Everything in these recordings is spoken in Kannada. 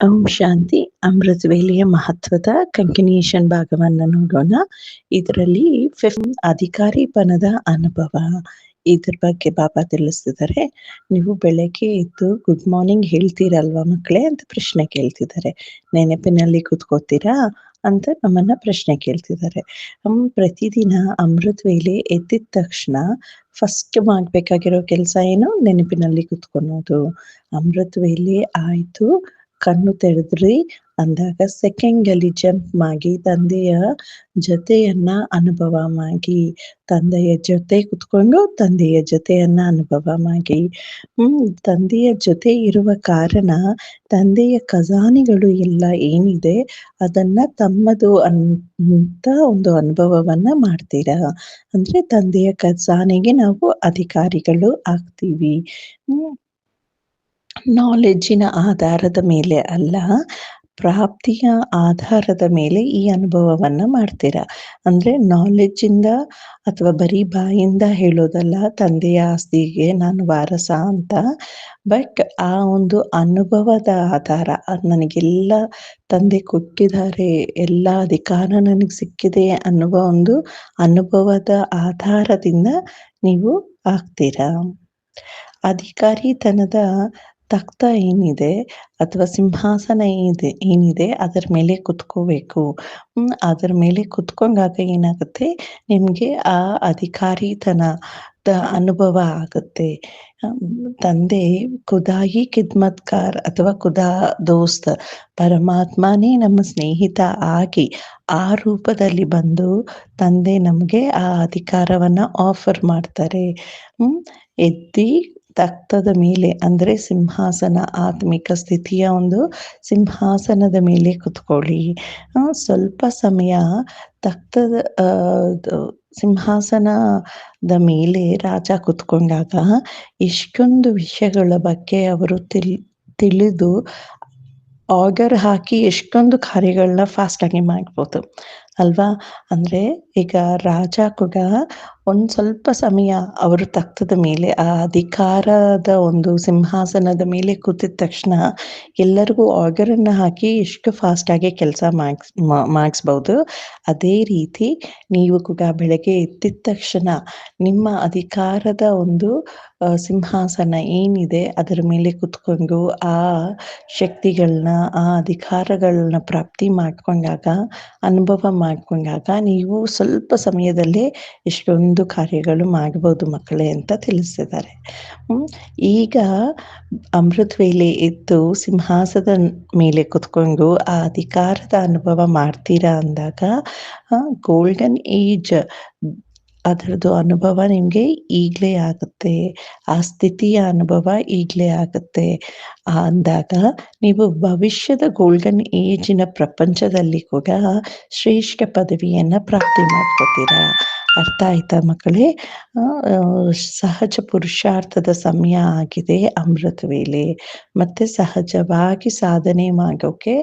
ಓಂ ಶಾಂತಿ. ಅಮೃತವೇಲಿಯ ಮಹತ್ವದ ಕಂಟಿನ್ಯೂಷನ್ ಭಾಗವನ್ನ ನೋಡೋಣ. ಇದರಲ್ಲಿ ಫಿಫ್ತ್ ಅಧಿಕಾರಿ ಪನದ ಅನುಭವ. ಇದ್ರ ಬಗ್ಗೆ ಬಾಬಾ ತಿಳಿಸ್ತಿದ್ದಾರೆ ನೀವು ಬೆಳಗ್ಗೆ ಎದ್ದು ಗುಡ್ ಮಾರ್ನಿಂಗ್ ಹೇಳ್ತೀರಲ್ವಾ ಮಕ್ಕಳೇ ಅಂತ ಪ್ರಶ್ನೆ ಕೇಳ್ತಿದ್ದಾರೆ ನೆನಪಿನಲ್ಲಿ ಕೂತ್ಕೋತೀರಾ ಅಂತ ನಮ್ಮನ್ನ ಪ್ರಶ್ನೆ ಕೇಳ್ತಿದ್ದಾರೆ ಪ್ರತಿದಿನ ಅಮೃತ ವೇಲೆ ಎದ್ದಿದ ತಕ್ಷಣ ಫಸ್ಟ್ ಮಾಡ್ಬೇಕಾಗಿರೋ ಕೆಲಸ ಏನು? ನೆನಪಿನಲ್ಲಿ ಕುತ್ಕೊಳೋದು. ಅಮೃತ ವೇಲೆ ಆಯ್ತು. ಕಣ್ಣು ತೆರೆದ್ರಿ. ಅಂದಾಗ ಸೆಕೆಂಡ್ ಅಲ್ಲಿ ಜಂಪ್ ಮಾಡಿ ತಂದೆಯ ಜೊತೆಯನ್ನ ಅನುಭವ ಮಾಡಿ ತಂದೆಯ ಜೊತೆ ಕುತ್ಕೊಂಡು ತಂದೆಯ ಜೊತೆಯನ್ನ ಅನುಭವ ಮಾಡಿ ಹ್ಮ್, ತಂದೆಯ ಜೊತೆ ಇರುವ ಕಾರಣ ತಂದೆಯ ಖಜಾನೆಗಳು ಎಲ್ಲ ಏನಿದೆ, ಅದನ್ನ ತಮ್ಮದು ಅಂತ ಒಂದು ಅನುಭವವನ್ನ ಮಾಡ್ತೀರಾ? ಅಂದ್ರೆ ತಂದೆಯ ಖಜಾನೆಗೆ ನಾವು ಅಧಿಕಾರಿಗಳು ಆಗ್ತೀವಿ. ಹ್ಮ್. ನಾಲೆಡ್ಜಿನ ಆಧಾರದ ಮೇಲೆ ಅಲ್ಲ, ಪ್ರಾಪ್ತಿಯ ಆಧಾರದ ಮೇಲೆ ಈ ಅನುಭವವನ್ನು ಮಾಡ್ತೀರಾ? ಅಂದರೆ ನಾಲೆಡ್ಜಿಂದ ಅಥವಾ ಬರೀ ಬಾಯಿಂದ ಹೇಳೋದಲ್ಲ, ತಂದೆಯ ಆಸ್ತಿಗೆ ನಾನು ವಾರಸ ಅಂತ ಬಟ್ ಆ ಒಂದು ಅನುಭವದ ಆಧಾರ ನನಗೆಲ್ಲ ತಂದೆ ಕೊಟ್ಟಿದ್ದಾರೆ, ಎಲ್ಲ ಅಧಿಕಾರ ನನಗೆ ಸಿಕ್ಕಿದೆ ಅನ್ನುವ ಒಂದು ಅನುಭವದ ಆಧಾರದಿಂದ ನೀವು ಆಗ್ತೀರಾ? ಅಧಿಕಾರಿತನದ ತಕ್ತ ಏನಿದೆ ಅಥವಾ ಸಿಂಹಾಸನ ಏನಿದೆ ಏನಿದೆ ಅದರ ಮೇಲೆ ಕುತ್ಕೋಬೇಕು. ಅದರ ಮೇಲೆ ಕುತ್ಕೊಂಡಾಗ ಏನಾಗುತ್ತೆ? ನಿಮಗೆ ಆ ಅಧಿಕಾರಿತನ ಅನುಭವ ಆಗುತ್ತೆ. ತಂದೆ ಖುದಾಯಿ ಕಿದ್ಮತ್ಕಾರ್ ಅಥವಾ ಖುದಾ ದೋಸ್ತ ಪರಮಾತ್ಮನೇ ನಮ್ಮ ಸ್ನೇಹಿತ ಆಗಿ ಆ ರೂಪದಲ್ಲಿ ಬಂದು ತಂದೆ ನಮಗೆ ಆ ಅಧಿಕಾರವನ್ನು ಆಫರ್ ಮಾಡ್ತಾರೆ. ಎದ್ದಿ ತಕ್ತದ ಮೇಲೆ, ಅಂದ್ರೆ ಸಿಂಹಾಸನ ಆತ್ಮಿಕ ಸ್ಥಿತಿಯ ಒಂದು ಸಿಂಹಾಸನದ ಮೇಲೆ ಕುತ್ಕೊಳ್ಳಿ. ಸ್ವಲ್ಪ ಸಮಯ ತಕ್ತದ ಸಿಂಹಾಸನದ ಮೇಲೆ ರಾಜ ಕುತ್ಕೊಂಡಾಗ ಎಷ್ಟೊಂದು ವಿಷಯಗಳ ಬಗ್ಗೆ ಅವರು ತಿಳ್, ತಿಳಿದು ಆರ್ಡರ್ ಹಾಕಿ ಎಷ್ಟೊಂದು ಕಾರ್ಯಗಳನ್ನ ಫಾಸ್ಟ್ ಆಗಿ ಮಾಡ್ಬೋದು. ಅಲ್ವಾ? ಅಂದ್ರೆ ಈಗ ರಾಜ ಕೂಡ ಒಂದ್ ಸ್ವಲ್ಪ ಸಮಯ ಅವರು ತಕ್ತದ ಮೇಲೆ, ಆ ಅಧಿಕಾರದ ಒಂದು ಸಿಂಹಾಸನದ ಮೇಲೆ ಕೂತಿದ ತಕ್ಷಣ ಎಲ್ಲರಿಗೂ ಆರ್ಡರ್ ಅನ್ನ ಹಾಕಿ ಎಷ್ಟು ಫಾಸ್ಟ್ ಆಗಿ ಕೆಲಸ ಮಾಡಿಸ್ ಮಾಡಿಸ್ಬೋದು ಅದೇ ರೀತಿ ನೀವು ಕೂಡ ಬೆಳಗ್ಗೆ ಎದ್ದಿದ ತಕ್ಷಣ ನಿಮ್ಮ ಅಧಿಕಾರದ ಒಂದು ಸಿಂಹಾಸನ ಏನಿದೆ ಅದರ ಮೇಲೆ ಕುತ್ಕೊಂಡು ಆ ಶಕ್ತಿಗಳನ್ನ ಆ ಅಧಿಕಾರಗಳನ್ನ ಪ್ರಾಪ್ತಿ ಮಾಡ್ಕೊಂಡಾಗ, ಅನುಭವ ಮಾಡ್ಕೊಂಡಾಗ ನೀವು ಸ್ವಲ್ಪ ಸಮಯದಲ್ಲೇ ಎಷ್ಟೊಂದು ಕಾರ್ಯಗಳು ಮಾಡಬಹುದು ಮಕ್ಕಳೇ ಅಂತ ತಿಳಿಸಿದ್ದಾರೆ. ಈಗ ಅಮೃತ್ ವೇಲೆ ಎದ್ದು ಸಿಂಹಾಸದ ಮೇಲೆ ಕುತ್ಕೊಂಡು ಆ ಅಧಿಕಾರದ ಅನುಭವ ಮಾಡ್ತೀರಾ ಅಂದಾಗ ಗೋಲ್ಡನ್ ಏಜ್ ಅದರದ್ದು ಅನುಭವ ನಿಮಗೆ ಈಗಲೇ ಆಗುತ್ತೆ. ಆ ಸ್ಥಿತಿಯ ಅನುಭವ ಈಗಲೇ ಆಗುತ್ತೆ. ಅಂದಾಗ ನೀವು ಭವಿಷ್ಯದ ಗೋಲ್ಡನ್ ಏಜಿನ ಪ್ರಪಂಚದಲ್ಲಿ ಕೂಡ ಶ್ರೇಷ್ಠ ಪದವಿಯನ್ನು ಪ್ರಾಪ್ತಿ ಮಾಡ್ಕೋತೀರಾ? ಅರ್ಥ ಆಯ್ತಾ ಮಕ್ಕಳೇ? ಸಹಜ ಪುರುಷಾರ್ಥದ ಸಮಯ ಆಗಿದೆ ಅಮೃತ ವೇಳೆ. ಮತ್ತೆ ಸಹಜವಾಗಿ ಸಾಧನೆ ಮಾಡೋಕೆ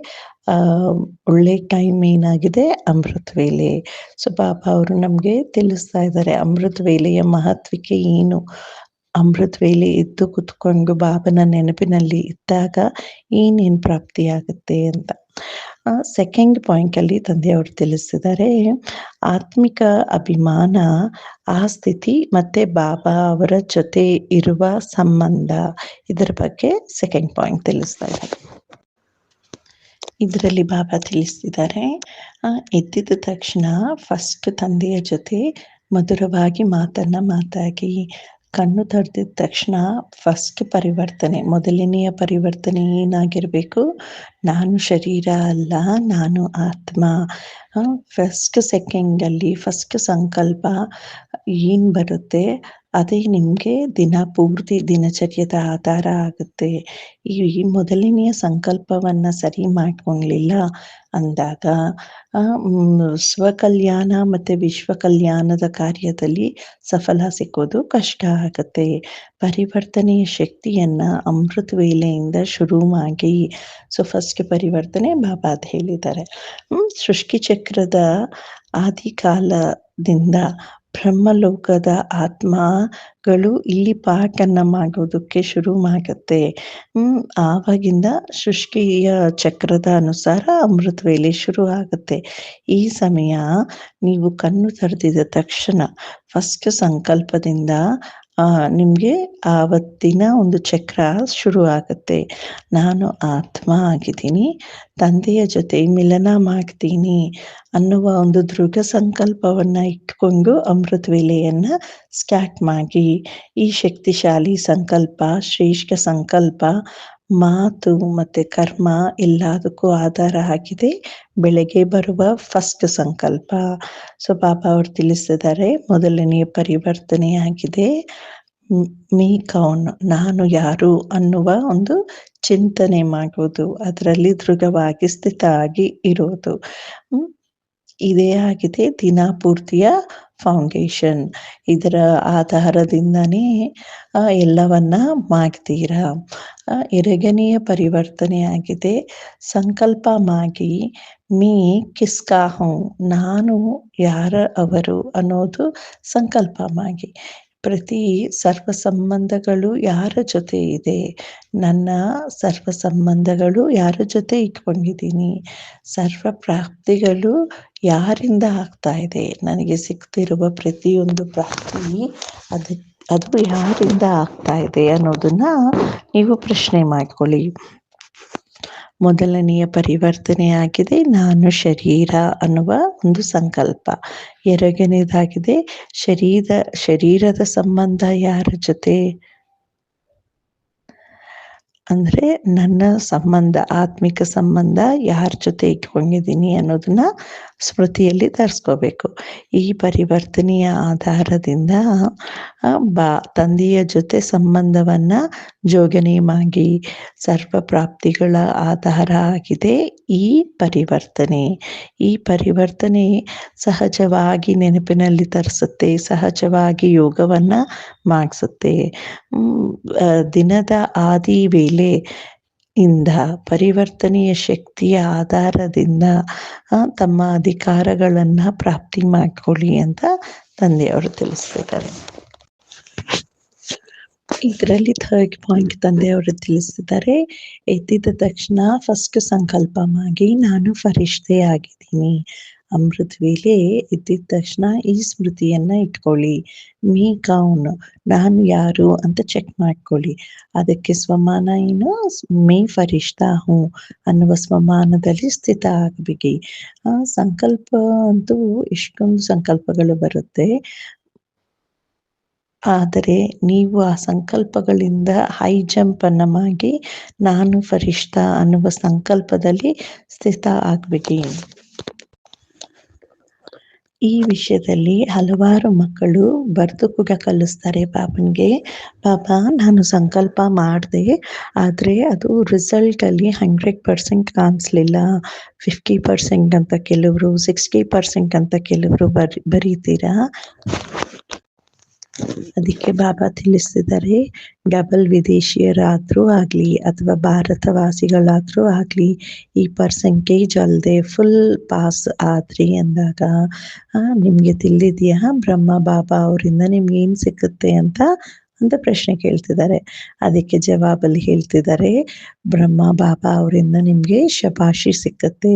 ಒಳ್ಳೆ ಟೈಮ್ ಏನಾಗಿದೆ? ಅಮೃತ ವೇಳೆ. ಸೊ ಬಾಬಾ ಅವರು ನಮ್ಗೆ ತಿಳಿಸ್ತಾ ಇದ್ದಾರೆ, ಅಮೃತ ವೇಳೆಯ ಮಹತ್ವಕ್ಕೆ ಏನು? ಅಮೃತ ವೇಳೆ ಇದ್ದು ಕುತ್ಕೊಂಡು ಬಾಬನ ನೆನಪಿನಲ್ಲಿ ಇದ್ದಾಗ ಏನೇನು ಪ್ರಾಪ್ತಿಯಾಗುತ್ತೆ ಅಂತ. ಸೆಕೆಂಡ್ ಪಾಯಿಂಟ್ ಅಲ್ಲಿ ತಂದೆಯವರು ತಿಳಿಸಿದ್ದಾರೆ ಆತ್ಮಿಕ ಅಭಿಮಾನ, ಆ ಸ್ಥಿತಿ ಮತ್ತೆ ಬಾಬಾ ಅವರ ಜೊತೆ ಇರುವ ಸಂಬಂಧ, ಇದರ ಬಗ್ಗೆ ಸೆಕೆಂಡ್ ಪಾಯಿಂಟ್ ತಿಳಿಸ್ತಾ ಇದ್ದಾರೆ. ಇದರಲ್ಲಿ ಬಾಬಾ ತಿಳಿಸ್ತಿದ್ದಾರೆ ಎದ್ದಿದ ತಕ್ಷಣ ಫಸ್ಟ್ ತಂದೆಯ ಜೊತೆ ಮಧುರವಾಗಿ ಮಾತನ್ನ ಮಾತಾಗಿ ಕಣ್ಣು ತಡೆದಿದ ತಕ್ಷಣ ಫಸ್ಟ್ ಪರಿವರ್ತನೆ, ಮೊದಲನೆಯ ಪರಿವರ್ತನೆ ಏನಾಗಿರಬೇಕು? ನಾನು ಶರೀರ ಅಲ್ಲ, ನಾನು ಆತ್ಮ. ಫಸ್ಟ್ ಸೆಕೆಂಡಲ್ಲಿ ಫಸ್ಟ್ ಸಂಕಲ್ಪ ಏನು ಬರುತ್ತೆ? ಅದೇ ನಿಮಗೆ ದಿನ ಪೂರ್ತಿ ದಿನಚರ್ಯದ ಆಧಾರ ಆಗುತ್ತೆ. ಈ ಮೊದಲನೆಯ ಸಂಕಲ್ಪವನ್ನ ಸರಿ ಮಾಡ್ಕೊಳ್ಲಿಲ್ಲ ಅಂದಾಗ ಸ್ವಕಲ್ಯಾಣ ಮತ್ತೆ ವಿಶ್ವ ಕಲ್ಯಾಣದ ಕಾರ್ಯದಲ್ಲಿ ಸಫಲ ಸಿಕ್ಕೋದು ಕಷ್ಟ ಆಗುತ್ತೆ. ಪರಿವರ್ತನೆಯ ಶಕ್ತಿಯನ್ನ ಅಮೃತ ವೇಲೆಯಿಂದ ಶುರು ಮಾಡಿ, ಸೊ ಫಸ್ಟ್ ಪರಿವರ್ತನೆ ಬಾಬಾ ಅದ್ ಹೇಳಿದ್ದಾರೆ. ಹ್ಮ್, ಸೃಷ್ಟಿ ಚಕ್ರದ ಆದಿ ಕಾಲದಿಂದ ಬ್ರಹ್ಮಲೋಕದ ಆತ್ಮಗಳು ಇಲ್ಲಿ ಪಾಠನ ಮಾಡೋದಕ್ಕೆ ಶುರು ಮಾಡುತ್ತೆ ಹ್ಮ್, ಆವಾಗಿಂದ ಸೃಷ್ಟಿಯ ಚಕ್ರದ ಅನುಸಾರ ಅಮೃತ ವೇಳೆ ಶುರು ಆಗುತ್ತೆ ಈ ಸಮಯ ನೀವು ಕಣ್ಣು ತೆರೆದಿದ ತಕ್ಷಣ ಫಸ್ಟ್ ಸಂಕಲ್ಪದಿಂದ ನಿಮ್ಗೆ ಆವತ್ತಿನ ಒಂದು ಚಕ್ರ ಶುರು ಆಗುತ್ತೆ ನಾನು ಆತ್ಮ ಆಗಿದ್ದೀನಿ, ತಂದೆಯ ಜೊತೆ ಮಿಲನ ಮಾಡ್ತೀನಿ ಅನ್ನುವ ಒಂದು ದೃಢ ಸಂಕಲ್ಪವನ್ನ ಇಟ್ಕೊಂಡು ಅಮೃತ ವೇಳೆಯನ್ನ ಸ್ಟಾರ್ಟ್ ಮಾಡಿ. ಈ ಶಕ್ತಿಶಾಲಿ ಸಂಕಲ್ಪ, ಶ್ರೇಷ್ಠ ಸಂಕಲ್ಪ ಮಾತು ಮತ್ತೆ ಕರ್ಮ ಎಲ್ಲದಕ್ಕೂ ಆಧಾರ ಆಗಿದೆ. ಬೆಳಗ್ಗೆ ಬರುವ ಫಸ್ಟ್ ಸಂಕಲ್ಪ. ಸೊ ಬಾಬಾ ಅವರು ತಿಳಿಸಿದ್ದಾರೆ, ಮೊದಲನೆಯ ಪರಿವರ್ತನೆ ಆಗಿದೆ ಮೀ ಕೌನ್, ನಾನು ಯಾರು ಅನ್ನುವ ಒಂದು ಚಿಂತನೆ ಮಾಡುವುದು, ಅದರಲ್ಲಿ ದೃಢವಾಗಿ ಸ್ಥಿತ ಆಗಿ ಹ್ಮ್, ಇದೇ ಆಗಿದೆ ದಿನ ಪೂರ್ತಿಯ ಫೌಂಡೇಶನ್ ಇದರ ಆಧಾರದಿಂದನೇ ಎಲ್ಲವನ್ನ ಮಾಡ್ತೀರಾ? ಎರಗನೆಯ ಪರಿವರ್ತನೆ ಆಗಿದೆ ಸಂಕಲ್ಪ ಮಾಗಿ ಮೀ ಕಿಸ್ಕಾ ಹೂ ನಾನು ಯಾರ ಅವರು ಅನ್ನೋದು ಸಂಕಲ್ಪ ಮಾಗಿ ಪ್ರತಿ ಸರ್ವ ಸಂಬಂಧಗಳು ಯಾರ ಜೊತೆ ಇದೆ? ನನ್ನ ಸರ್ವ ಸಂಬಂಧಗಳು ಯಾರ ಜೊತೆ ಇಟ್ಕೊಂಡಿದ್ದೀನಿ? ಸರ್ವ ಪ್ರಾಪ್ತಿಗಳು ಯಾರಿಂದ ಆಗ್ತಾ ಇದೆ? ನನಗೆ ಸಿಗ್ತಿರುವ ಪ್ರತಿಯೊಂದು ಪ್ರಾಪ್ತಿ ಅದು ಅದು ಯಾರಿಂದ ಆಗ್ತಾ ಇದೆ ಅನ್ನೋದನ್ನ ನೀವು ಪ್ರಶ್ನೆ ಮಾಡ್ಕೊಳ್ಳಿ. ಮೊದಲನೆಯ ಪರಿವರ್ತನೆ ಆಗಿದೆ, ನಾನು ಶರೀರ ಅನ್ನುವ ಒಂದು ಸಂಕಲ್ಪ. ಎರಡನೇದಾಗಿದೆ, ಶರೀರ, ಶರೀರದ ಸಂಬಂಧ ಯಾರ ಜೊತೆ? ಅಂದ್ರೆ ನನ್ನ ಸಂಬಂಧ, ಆತ್ಮಿಕ ಸಂಬಂಧ ಯಾರ ಜೊತೆ ಇಟ್ಕೊಂಡಿದ್ದೀನಿ ಅನ್ನೋದನ್ನ ಸ್ಮೃತಿಯಲ್ಲಿ ತರಿಸ್ಕೋಬೇಕು. ಈ ಪರಿವರ್ತನೆಯ ಆಧಾರದಿಂದ ಬಾ, ತಂದೆಯ ಜೊತೆ ಸಂಬಂಧವನ್ನ ಜೋಗನೆ ಮಾಡಿ ಸರ್ವ ಪ್ರಾಪ್ತಿಗಳ ಆಧಾರ ಆಗಿದೆ ಈ ಪರಿವರ್ತನೆ. ಈ ಪರಿವರ್ತನೆ ಸಹಜವಾಗಿ ನೆನಪಿನಲ್ಲಿ ತರಿಸುತ್ತೆ, ಸಹಜವಾಗಿ ಯೋಗವನ್ನ ಮಾಡಿಸುತ್ತೆ. ದಿನದ ಆದಿ ವೇಳೆ ಇಂದ ಪರಿವರ್ತನೆಯ ಶಕ್ತಿಯ ಆಧಾರದಿಂದ ತಮ್ಮ ಅಧಿಕಾರಗಳನ್ನ ಪ್ರಾಪ್ತಿ ಮಾಡ್ಕೊಳ್ಳಿ ಅಂತ ತಂದೆಯವರು ತಿಳಿಸ್ತಿದ್ದಾರೆ. ಇದರಲ್ಲಿ ಥರ್ಡ್ ಪಾಯಿಂಟ್ ತಂದೆಯವರು ತಿಳಿಸಿದ್ದಾರೆ. ಎದ್ದಿದ ತಕ್ಷಣ ಫಸ್ಟ್ ಸಂಕಲ್ಪ ಮಾಡಿ ನಾನು ಫರಿಷ್ಠೆ ಆಗಿದ್ದೀನಿ ಅಮೃತ ವೇಳೆ ಎದ್ದಿದ ತಕ್ಷಣ ಈ ಸ್ಮೃತಿಯನ್ನ ಇಟ್ಕೊಳ್ಳಿ. ಮೀ ಕೌನ್ ನಾನು ಯಾರು ಅಂತ ಚೆಕ್ ಮಾಡ್ಕೊಳ್ಳಿ. ಅದಕ್ಕೆ ಸ್ವಮಾನ ಏನು? ಮೇ ಫರಿಷ್ಠ ಹೂ ಅನ್ನುವ ಸ್ವಮಾನದಲ್ಲಿ ಸ್ಥಿತ ಆಗಬೇಕಿ ಆ ಸಂಕಲ್ಪ ಅಂತೂ ಎಷ್ಟೊಂದು ಸಂಕಲ್ಪಗಳು ಬರುತ್ತೆ. ಆದರೆ ನೀವು ಆ ಸಂಕಲ್ಪಗಳಿಂದ ಹೈ ಜಂಪ್ ಅನ್ನ ಮಾಡಿ ನಾನು ಫರಿಷ್ಠ ಅನ್ನುವ ಸಂಕಲ್ಪದಲ್ಲಿ ಸ್ಥಿತ ಆಗ್ಬೇಕಿ ಈ ವಿಷಯದಲ್ಲಿ ಹಲವಾರು ಮಕ್ಕಳು ಬರೆದು ಕೂಡ ಕಲಿಸ್ತಾರೆ ಪಾಪನಿಗೆ. ಪಾಪ, ನಾನು ಸಂಕಲ್ಪ ಮಾಡಿದೆ, ಆದರೆ ಅದು ರಿಸಲ್ಟ್ ಅಲ್ಲಿ ಹಂಡ್ರೆಡ್ ಪರ್ಸೆಂಟ್ ಕಾಣಿಸ್ಲಿಲ್ಲ. ಫಿಫ್ಟಿ ಪರ್ಸೆಂಟ್ ಅಂತ ಕೆಲವರು ಸಿಕ್ಸ್ಟಿ ಪರ್ಸೆಂಟ್ ಅಂತ ಕೆಲವರು ಬರಿ, ಬರೀತೀರಾ? ಅದಕ್ಕೆ ಬಾಬಾ ತಿಳಿಸ್ತಿದ್ದಾರೆ ಡಬಲ್ ವಿದೇಶಿಯರಾದ್ರೂ ಆಗ್ಲಿ ಅಥವಾ ಭಾರತವಾಸಿಗಳಾದ್ರೂ ಆಗ್ಲಿ, ಈ ಪರ್ಸೆಂಟೇಜ್ ಅಲ್ಲದೆ ಫುಲ್ ಪಾಸ್ ಆದ್ರಿ ಅಂದಾಗ ನಿಮಗೆ ತಿಳಿದಿದೆಯಾ? ಬ್ರಹ್ಮ ಬಾಬಾ ಅವರಿಂದ ನಿಮ್ಗೆ ಏನು ಸಿಕ್ಕುತ್ತೆ ಅಂತ? ಅಂತ ಪ್ರಶ್ನೆ ಕೇಳ್ತಿದ್ದಾರೆ. ಅದಕ್ಕೆ ಜವಾಬಲ್ಲಿ ಹೇಳ್ತಿದ್ದಾರೆ, ಬ್ರಹ್ಮ ಬಾಬಾ ಅವರಿಂದ ನಿಮಗೆ ಶಪಾಶಿ ಸಿಕ್ಕತ್ತೆ.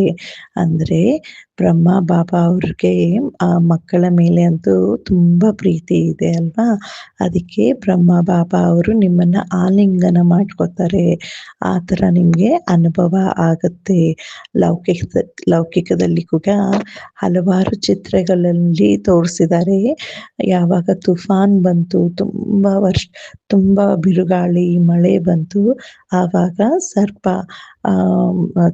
ಅಂದ್ರೆ ಬ್ರಹ್ಮ, ಬಾಬಾ ಅವ್ರಿಗೆ ಆ ಮಕ್ಕಳ ಮೇಲೆ ಅಂತೂ ತುಂಬಾ ಪ್ರೀತಿ ಇದೆ ಅಲ್ವಾ? ಅದಕ್ಕೆ ಬ್ರಹ್ಮ, ಬಾಬಾ ಅವರು ನಿಮ್ಮನ್ನ ಆಲಿಂಗನ ಮಾಡ್ಕೋತಾರೆ. ಆ ತರ ನಿಮ್ಗೆ ಅನುಭವ ಆಗತ್ತೆ. ಲೌಕಿಕ ಲೌಕಿಕದಲ್ಲಿ ಕೂಡ ಹಲವಾರು ಚಿತ್ರಗಳಲ್ಲಿ ತೋರಿಸಿದ್ದಾರೆ. ಯಾವಾಗ ತುಫಾನ್ ಬಂತು, ತುಂಬಾ ವರ್ಷ ತುಂಬಾ ಬಿರುಗಾಳಿ, ಮಳೆ ಬಂತು. ಆವಾಗ ಸರ್ಪ ಆ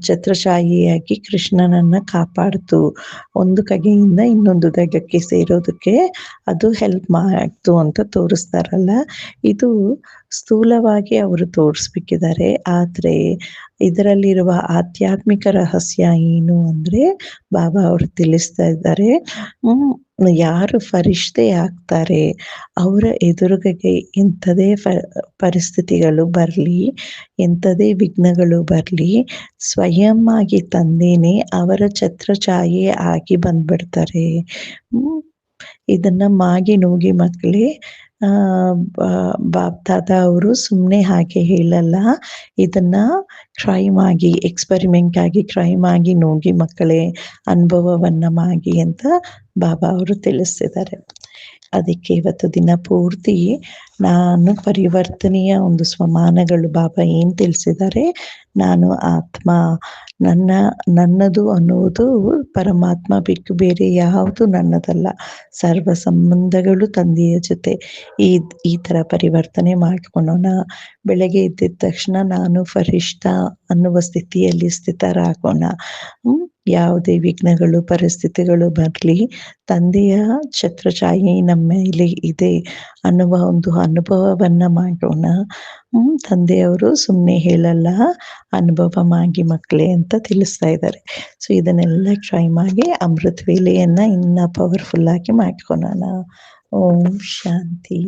ಛತ್ರಶಾಹಿಯಾಗಿ ಕೃಷ್ಣನನ್ನ ಕಾಪಾಡ್ತು. ಒಂದು ಕಗೆಯಿಂದ ಇನ್ನೊಂದು ದಗಕ್ಕೆ ಸೇರೋದಕ್ಕೆ ಅದು ಹೆಲ್ಪ್ ಮಾಡ್ತು ಅಂತ ತೋರಿಸ್ತಾರಲ್ಲ. ಇದು ಸ್ಥೂಲವಾಗಿ ಅವರು ತೋರಿಸ್ಬೇಕಿದ್ದಾರೆ. ಆದ್ರೆ ಇದರಲ್ಲಿರುವ ಆಧ್ಯಾತ್ಮಿಕ ರಹಸ್ಯ ಏನು ಅಂದ್ರೆ ಬಾಬಾ ಅವರು ತಿಳಿಸ್ತಾ ಇದ್ದಾರೆ. ಯಾರು ಫರಿಷ್ಠೆ ಆಗ್ತಾರೆ, ಅವರ ಎದುರುಗೆ ಎಂಥದೇ ಫ ಪರಿಸ್ಥಿತಿಗಳು ಬರಲಿ ಎಂಥದೇ ವಿಘ್ನಗಳು ಬರಲಿ, ಸ್ವಯಂ ಆಗಿ ತಂದೇನೆ ಅವರ ಛತ್ರಛಾಯೆ ಆಗಿ ಬಂದ್ಬಿಡ್ತಾರೆ. ಇದನ್ನ ಮಾಗಿ ನೂಗಿ ಮಕ್ಕಳೇ ಆ ತಾತ ಅವರು ಸುಮ್ಮನೆ ಹಾಗೆ ಹೇಳಲ್ಲ. ಇದನ್ನ ಕ್ರೈಮ್ ಆಗಿ ಎಕ್ಸ್ಪರಿಮೆಂಟ್ ಆಗಿ ಕ್ರೈಮ್ ಆಗಿ ನೋಡಿ ಮಕ್ಕಳೇ ಅನುಭವವನ್ನ ಮಾಗಿ ಅಂತ ಬಾಬಾ ಅವರು ತಿಳಿಸ್ತಿದ್ದಾರೆ. ಅದಕ್ಕೆ ಇವತ್ತು ದಿನ ಪೂರ್ತಿ ನಾನು ಪರಿವರ್ತನೆಯ ಒಂದು ಸ್ವಮಾನಗಳು ಬಾಬಾ ಏನ್ ತಿಳಿಸಿದರೆ ನಾನು ಆತ್ಮ, ನನ್ನ, ನನ್ನದು ಅನ್ನುವುದು ಪರಮಾತ್ಮ ಬಿಟ್ಟು ಬೇರೆ ಯಾವುದು ನನ್ನದಲ್ಲ. ಸರ್ವ ಸಂಬಂಧಗಳು ತಂದೆಯ ಜೊತೆ. ಈ ಈ ತರ ಪರಿವರ್ತನೆ ಮಾಡ್ಕೊಳ್ಳೋಣ. ಬೆಳಗ್ಗೆ ಎದ್ದಿದ ತಕ್ಷಣ ನಾನು ಫರಿಷ್ಠ ಅನ್ನುವ ಸ್ಥಿತಿಯಲ್ಲಿ ಸ್ಥಿತರಾಗೋಣ. ಯಾವುದೇ ವಿಘ್ನಗಳು, ಪರಿಸ್ಥಿತಿಗಳು ಬರಲಿ, ತಂದೆಯ ಛತ್ರಛಾಯೆ ನಮ್ಮ ಮೇಲೆ ಇದೆ ಅನ್ನುವ ಒಂದು ಅನುಭವವನ್ನ ಮಾಡೋಣ. ತಂದೆಯವರು ಸುಮ್ಮನೆ ಹೇಳಲ್ಲ, ಅನುಭವ ಮಾಗಿ ಮಕ್ಕಳೇ ಅಂತ ತಿಳಿಸ್ತಾ ಇದ್ದಾರೆ. ಸೊ ಇದನ್ನೆಲ್ಲ ಟ್ರೈ ಮಾಡಿ ಅಮೃತ್ ವೇಲೆಯನ್ನ ಇನ್ನ ಪವರ್ಫುಲ್ ಆಗಿ ಮಾಡ್ಕೊಳೋಣ. ಓಂ ಶಾಂತಿ.